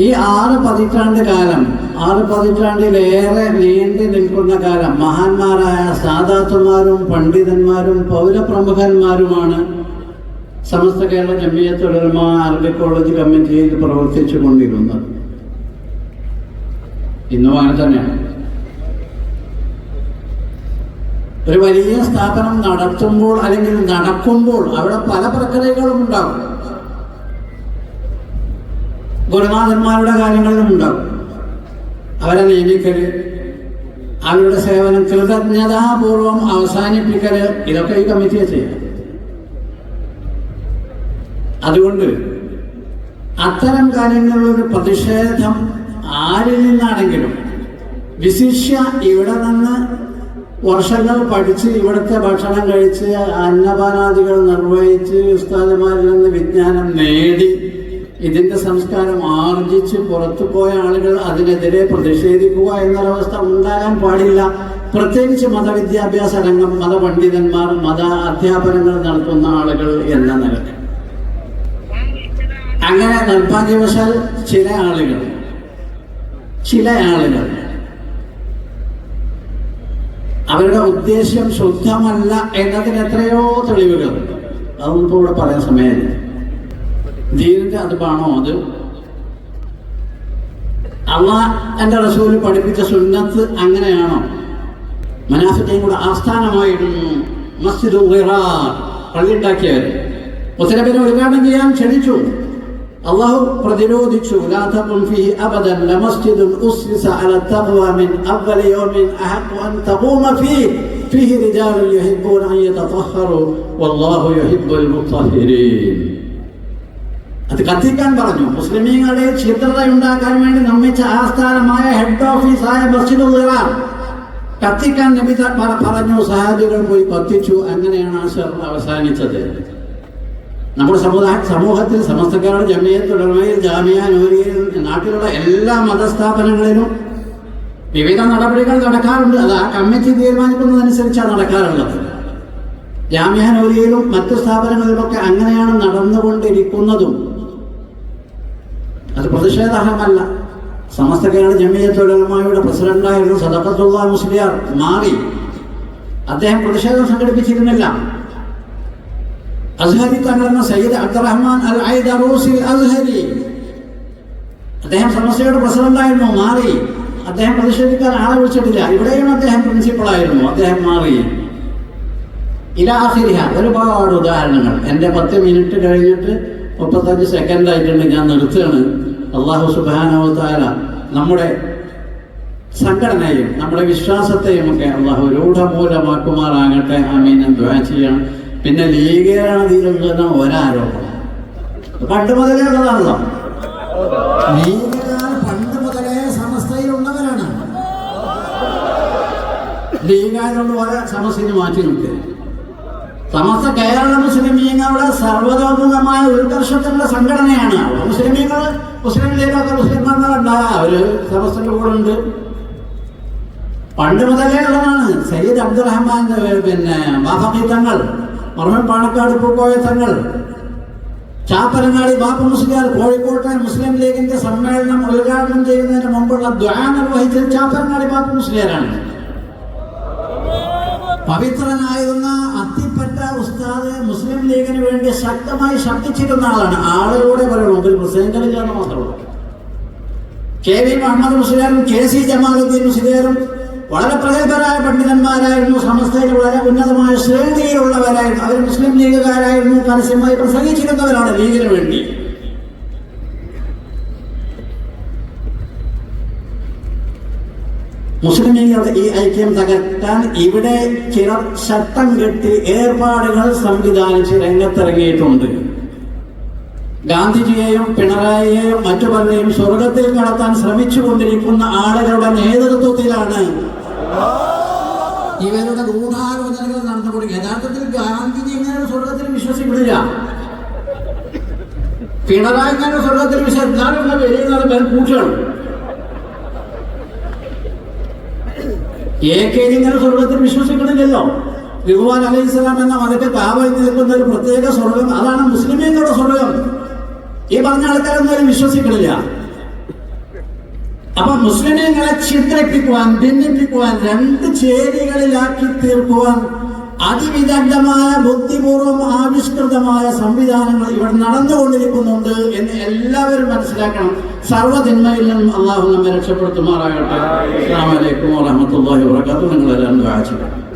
ഈ ആറ് പതിറ്റാണ്ട് കാലം ആറ് പതിറ്റാണ്ടിലേറെ നീണ്ടു നിൽക്കുന്ന കാലം മഹാന്മാരായ സാധാത്തുമാരും പണ്ഡിതന്മാരും പൗരപ്രമുഖന്മാരുമാണ്. സമസ്ത കേരള ജമിയത്തുലമ അറബി കോളേജ് കമ്മിറ്റിയിൽ പ്രവർത്തിച്ചു കൊണ്ടിരുന്നത്. ഇന്നും അങ്ങനെ തന്നെയാണ്. ഒരു വലിയ സ്ഥാപനം നടത്തുമ്പോൾ അല്ലെങ്കിൽ നടക്കുമ്പോൾ അവിടെ പല പ്രക്രിയകളും ഉണ്ടാകും. ഗുരുനാഥന്മാരുടെ കാര്യങ്ങളിലും ഉണ്ടാകും. അവരെ നിയമിക്കൽ അവരുടെ സേവനം കൃതജ്ഞതാപൂർവം അവസാനിപ്പിക്കൽ ഇതൊക്കെ ഈ കമ്മിറ്റിയെ ചെയ്യാം അതുകൊണ്ട് അത്തരം കാര്യങ്ങളിലൊരു പ്രതിഷേധം ആരിൽ നിന്നാണെങ്കിലും വിശിഷ്യ ഇവിടെ നിന്ന് വർഷങ്ങൾ പഠിച്ച് ഇവിടുത്തെ ഭക്ഷണം കഴിച്ച് അന്നപാനാദികൾ നിർവഹിച്ച് ഉസ്താദന്മാരിൽ നിന്ന് വിജ്ഞാനം നേടി ഇതിന്റെ സംസ്കാരം ആർജിച്ച് പുറത്തു പോയ ആളുകൾ അതിനെതിരെ പ്രതിഷേധിക്കുക എന്നൊരവസ്ഥ ഉണ്ടാകാൻ പാടില്ല. പ്രത്യേകിച്ച് മതവിദ്യാഭ്യാസ രംഗം മതപണ്ഡിതന്മാർ മത അധ്യാപനങ്ങൾ നടത്തുന്ന ആളുകൾ എന്ന നിലയ്ക്ക്. അങ്ങനെ നിർഭാഗ്യവശാൽ ചില ആളുകൾ ചില ആളുകൾ അവരുടെ ഉദ്ദേശ്യം ശുദ്ധമല്ല എന്നതിന് എത്രയോ തെളിവുകൾ അതൊന്നും ഇപ്പോൾ ഇവിടെ പറയാൻ സമയമില്ല. ദീനിന്റെ അതുപാണോ അത്? അള്ളാ എന്റെ റസൂൽ പഠിപ്പിച്ച സുന്നത്ത് അങ്ങനെയാണോ? മനാഫത്തെയും കൂടെ ആസ്ഥാനമായിരുന്നു മസ്ജിദ് പള്ളി ഉണ്ടാക്കിയവർ ഉത്തരവിനെ ഉദ്ഘാടനം ചെയ്യാൻ ക്ഷണിച്ചു. അള്ളാഹു പ്രതിരോധിച്ചു. ഫീഹി റിജാലുൻ യുഹിബ്ബൂന അൻ യതطهറു വല്ലാഹു യുഹിബ്ബുൽ മുത്തഹിരീൻ അത് കത്തിക്കാൻ പറഞ്ഞു. മുസ്ലിമീങ്ങളെ ചിത്രത ഉണ്ടാക്കാൻ വേണ്ടി നിർമ്മിച്ച ആസ്ഥാനമായ ഹെഡ് ഓഫീസായ ഇറാൻ കത്തിക്കാൻ നബി പറഞ്ഞു സഹാബികൾ പോയി കത്തിച്ചു. അങ്ങനെയാണ് ഷർ അവസാനിച്ചത്. നമ്മുടെ സമുദായ സമൂഹത്തിൽ സമസ്തക്കാരുടെ ജമിയത്ത് ഉടമയിൽ ജാമിയ നൂരിയിൽ നാട്ടിലുള്ള എല്ലാ മതസ്ഥാപനങ്ങളിലും വിവിധ നടപടികൾ നടക്കാറുണ്ട്. അത് ആ കമ്മിറ്റി തീരുമാനിക്കുന്നതനുസരിച്ചാണ് നടക്കാറുള്ളത്. ജാമ്യ നൂരിയിലും മറ്റു സ്ഥാപനങ്ങളിലൊക്കെ അങ്ങനെയാണ് നടന്നുകൊണ്ടിരിക്കുന്നതും. അത് പ്രതിഷേധാർഹമല്ല. സമസ്ത കേരള ജമിയത്തുലമായുടെ പ്രസിഡന്റായിരുന്നു സദക്കത്തുള്ള മുസ്ലിയാർ. മാറി. അദ്ദേഹം പ്രതിഷേധം സംഘടിപ്പിച്ചിരുന്നില്ല. അസ്ഹരി തങ്ങളെന്ന സയ്യിദ് അബ്ദുറഹ്മാൻ അൽ ഐദറൂസിൽ അസ്ഹരി. അദ്ദേഹം സമസ്തയുടെ പ്രസിഡന്റായിരുന്നു. മാറി. അദ്ദേഹം പ്രതിഷേധിക്കാൻ ആളെ വിളിച്ചിട്ടില്ല. ഇവിടെയും അദ്ദേഹം പ്രിൻസിപ്പളായിരുന്നു. അദ്ദേഹം മാറി. ഇലാഹിരിഹ ഒരുപാട് ഉദാഹരണങ്ങൾ. എന്റെ പത്ത് മിനിറ്റ് കഴിഞ്ഞിട്ട് മുപ്പത്തഞ്ച് സെക്കൻഡ് ആയിട്ടുണ്ട് ഞാൻ നിർത്തുകയാണ്. അള്ളാഹു സുബാനവതാര നമ്മുടെ സംഘടനയും നമ്മുടെ വിശ്വാസത്തെയും ഒക്കെ അള്ളാഹു രൂഢമൂലമാക്കുമാറാകട്ടെ. എന്ന് ദ്വാ ചെയ്യണം പിന്നെ ലീഗേരാണ് ഇതിലുള്ള ഒരാരോപണം. പണ്ട് മുതലേ ഉള്ളതാണല്ലോ. പണ്ട് മുതലേ സമസ്തയിലുള്ളവരാണ് ലീഗാരോട് പോലെ സമസ്തയിൽ മാറ്റി നോക്കുക സമസ്ത കേരള മുസ്ലിമീങ്ങളുടെ സർവതോമുഖമായ ഉത്കർഷത്തിലുള്ള സംഘടനയാണ്. അവിടെ മുസ്ലിമീങ്ങൾ മുസ്ലിം ലീഗൊക്കെ മുസ്ലിംമാരുണ്ടാകാം അവർ സമസ്തന്റെ കൂടെ ഉണ്ട് പണ്ട് മുതലേ ഉള്ളതാണ്. സയ്യിദ് അബ്ദുറഹ്മാൻ പിന്നെ ബാഫി തങ്ങൾ മർമൻ പാണക്കാട് പൂക്കോയ തങ്ങൾ ചാപ്പരങ്ങാടി ബാപ്പ മുസ്ലിയാർ കോഴിക്കോട്ടെ മുസ്ലിം ലീഗിന്റെ സമ്മേളനം ഉദ്ഘാടനം ചെയ്യുന്നതിന് മുമ്പുള്ള ദ്വാ നിർവഹിച്ചത് ചാപ്പരങ്ങാടി ബാപ്പ മുസ്ലിയാരാണ്. പവിത്രനായിരുന്ന അത്തിപ്പറ്റ ഉസ്താദ് മുസ്ലിം ലീഗിന് വേണ്ടി ശക്തമായി ശബ്ദിച്ചിരുന്ന ആളാണ്. ആളുകളുടെ പറയണം ഒരു പ്രസംഗങ്ങളില്ലാന്ന് മാത്രമുള്ളൂ കെ വി മുഹമ്മദ് മുസ്ലിയാരും കെ സി ജമാലുദ്ദീൻ മുസ്ലിയാരും വളരെ പ്രഗത്ഭരായ പണ്ഡിതന്മാരായിരുന്നു. സമസ്തയിൽ വളരെ ഉന്നതമായ ശ്രേണിയിലുള്ളവരായിരുന്നു. അവർ മുസ്ലിം ലീഗുകാരായിരുന്നു. പരസ്യമായി പ്രസംഗിച്ചിരുന്നവരാണ് ലീഗിന് വേണ്ടി. മുസ്ലിം ലീഗുകളുടെ ഈ ഐക്യം തകർക്കാൻ ഇവിടെ ചിലർ ശട്ടം കെട്ടി ഏർപ്പാടുകൾ സംവിധാനിച്ച് രംഗത്തിറങ്ങിയിട്ടുണ്ട്. ഗാന്ധിജിയെയും പിണറായിയെയും മറ്റു പലരെയും സ്വർഗത്തിൽ കടത്താൻ ശ്രമിച്ചുകൊണ്ടിരിക്കുന്ന ആളുകളുടെ നേതൃത്വത്തിലാണ് ഇവരുടെ ഗൂഢാലോചനകൾ നടന്നുകൊണ്ടിരിക്കുക യഥാർത്ഥത്തിൽ ഗാന്ധിജി ഇങ്ങനെ സ്വർഗത്തിൽ വിശ്വസിക്കുന്നില്ല. പിണറായി ഇങ്ങനെ സ്വർഗത്തിൽ വലിയ പേർ കൂട്ടുകയാണ് ഇങ്ങനെ സ്വർഗത്തിൽ വിശ്വസിക്കണില്ലല്ലോ. യുവാൻ അലൈഹി സ്വലാം എന്ന മലക്ക് കാവൽ നിൽക്കുന്ന ഒരു പ്രത്യേക സ്വർഗം അതാണ് മുസ്ലിമീങ്ങളുടെ സ്വർഗം. ഈ പറഞ്ഞ ആൾക്കാരൊന്നും അതിൽ വിശ്വസിക്കണില്ല. അപ്പൊ മുസ്ലിമീങ്ങളെ ചിത്രിപ്പിക്കുവാൻ ഭിന്നിപ്പിക്കുവാൻ രണ്ട് ചേരികളിലാക്കി തീർക്കുവാൻ അതിവിദഗ്ധമായ ബുദ്ധിപൂർവം ആവിഷ്കൃതമായ സംവിധാനങ്ങൾ ഇവിടെ നടന്നുകൊണ്ടിരിക്കുന്നുണ്ട് എന്ന് എല്ലാവരും മനസ്സിലാക്കണം. സർവതിന്മയിൽ നിന്നും അള്ളാഹു നമ്മെ രക്ഷപ്പെടുത്തുമാറാകട്ടെ. അസ്സാം വലൈക്കും വാഹമത്തല്ലാഹി വാത്തു നിങ്ങളെല്ലാം ആചരിക്കും